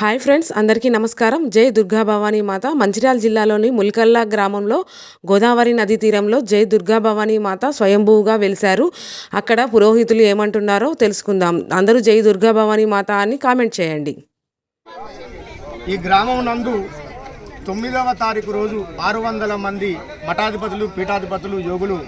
Hi friends అందరికీ నమస్కారం. జై దుర్గా భవానీ మాత మంచిర్యాల జిల్లాలోని ముల్కల్లా గ్రామంలో గోదావరి నదీ తీరంలో జై దుర్గా భవానీ మాత స్వయంభూగా వెలిశారు. అక్కడ పురోహితులు ఏమంటున్నారో తెలుసుకుందాం. అందరూ జై దుర్గా భవానీ మాత అని కామెంట్ చేయండి. ఈ గ్రామం నందు తొమ్మిదవ తారీఖు రోజు ఆరు వందల మంది మఠాధిపతులు పీఠాధిపతులు యోగులు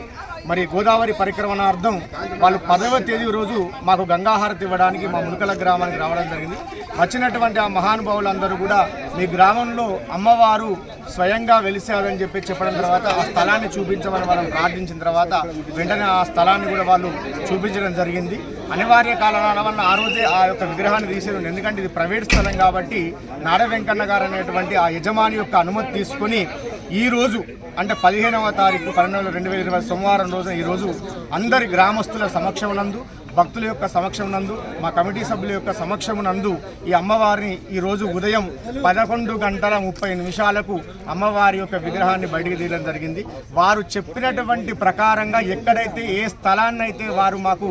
మరి గోదావరి పరిక్రమణార్థం వాళ్ళు పదవ తేదీ రోజు మాకు గంగాహారతి ఇవ్వడానికి మా మునకల గ్రామానికి రావడం జరిగింది. వచ్చినటువంటి ఆ మహానుభావులందరూ కూడా మీ గ్రామంలో అమ్మవారు స్వయంగా వెలిసారని చెప్పి చెప్పడం తర్వాత ఆ స్థలాన్ని చూపించమని మనం ప్రార్థించిన తర్వాత వెంటనే ఆ స్థలాన్ని కూడా వాళ్ళు చూపించడం జరిగింది. అనివార్య కారణాల వల్ల ఆ రోజే ఆ యొక్క విగ్రహాన్ని తీసేది ఎందుకంటే ఇది ప్రైవేట్ స్థలం కాబట్టి నాడ వెంకన్న గారు అనేటువంటి ఆ యజమాని యొక్క అనుమతి తీసుకొని ఈరోజు అంటే పదిహేనవ తారీఖు పన్నెండు రెండు వేల ఇరవై సోమవారం రోజున ఈరోజు అందరి గ్రామస్తుల సమక్షమునందు భక్తుల యొక్క సమక్షమునందు మా కమిటీ సభ్యుల యొక్క సమక్షమునందు ఈ అమ్మవారిని ఈరోజు ఉదయం పదకొండు గంటల ముప్పై నిమిషాలకు అమ్మవారి యొక్క విగ్రహాన్ని బయటికి తీయడం జరిగింది. వారు చెప్పినటువంటి ప్రకారంగా ఎక్కడైతే ఏ స్థలాన్ని అయితే వారు మాకు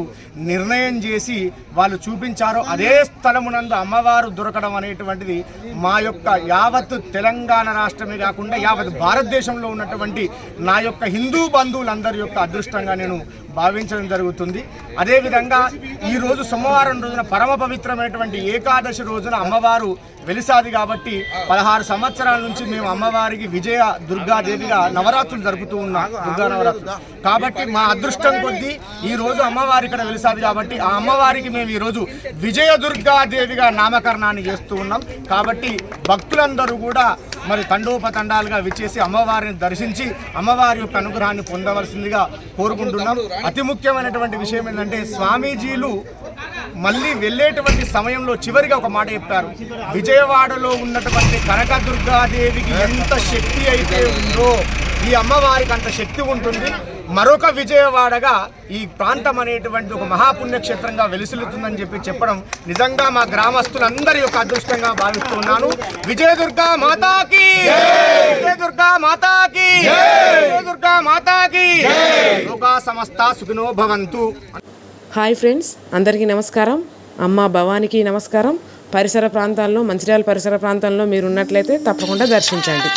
నిర్ణయం చేసి వాళ్ళు చూపించారో అదే స్థలమునందు అమ్మవారు దొరకడం అనేటువంటిది మా యొక్క యావత్ తెలంగాణ రాష్ట్రమే కాకుండా యావత్ భారతదేశంలో ఉన్నటువంటి నా యొక్క హిందూ బంధువులందరి యొక్క అదృష్టంగా నేను భావించడం జరుగుతుంది. అదేవిధంగా ఈరోజు సోమవారం రోజున పరమ పవిత్రమైనటువంటి ఏకాదశి రోజున అమ్మవారు వెలిసాది కాబట్టి పదహారు సంవత్సరాల నుంచి మేము అమ్మవారికి విజయ దుర్గాదేవిగా నవరాత్రులు జరుపుతూ ఉన్నాం. దుర్గా నవరాత్రులు. కాబట్టి మా అదృష్టం కొద్దీ ఈ రోజు అమ్మవారి ఇక్కడ వెలిసాది కాబట్టి ఆ అమ్మవారికి మేము ఈరోజు విజయ దుర్గాదేవిగా నామకరణాన్ని చేస్తూ ఉన్నాం. కాబట్టి భక్తులందరూ కూడా మరి తండోపతండాలుగా విచ్చేసి అమ్మవారిని దర్శించి అమ్మవారి యొక్క అనుగ్రహాన్ని పొందవలసిందిగా కోరుకుంటున్నాం. అతి ముఖ్యమైనటువంటి విషయం ఏంటంటే స్వామీజీలు మళ్ళీ వెళ్ళేటువంటి సమయంలో చివరిగా ఒక మాట చెప్పారు. విజయవాడలో ఉన్నటువంటి కనకదుర్గాదేవికి ఎంత శక్తి అయితే ఉందో ఈ అమ్మవారికి అంత శక్తి ఉంటుంది. మరొక విజయవాడగా ఈ ప్రాంతం అనేటువంటి ఒక మహాపుణ్యక్షేత్రంగా వెలుసులుతుందని చెప్పి చెప్పడం నిజంగా మా గ్రామస్తులందరి యొక్క అదృష్టంగా భావిస్తున్నాను. విజయదుర్గా మాతాకి! విజయదుర్గా మాతాకి! విజయదుర్గా మాతాకి! లోకా సమస్త సుఖినో భవంతు. హాయ్ ఫ్రెండ్స్ అందరికీ నమస్కారం. అమ్మ భవానికి నమస్కారం. పరిసర ప్రాంతాల్లో మంచిర్యాల పరిసర ప్రాంతంలో మీరు ఉన్నట్లయితే తప్పకుండా దర్శించండి.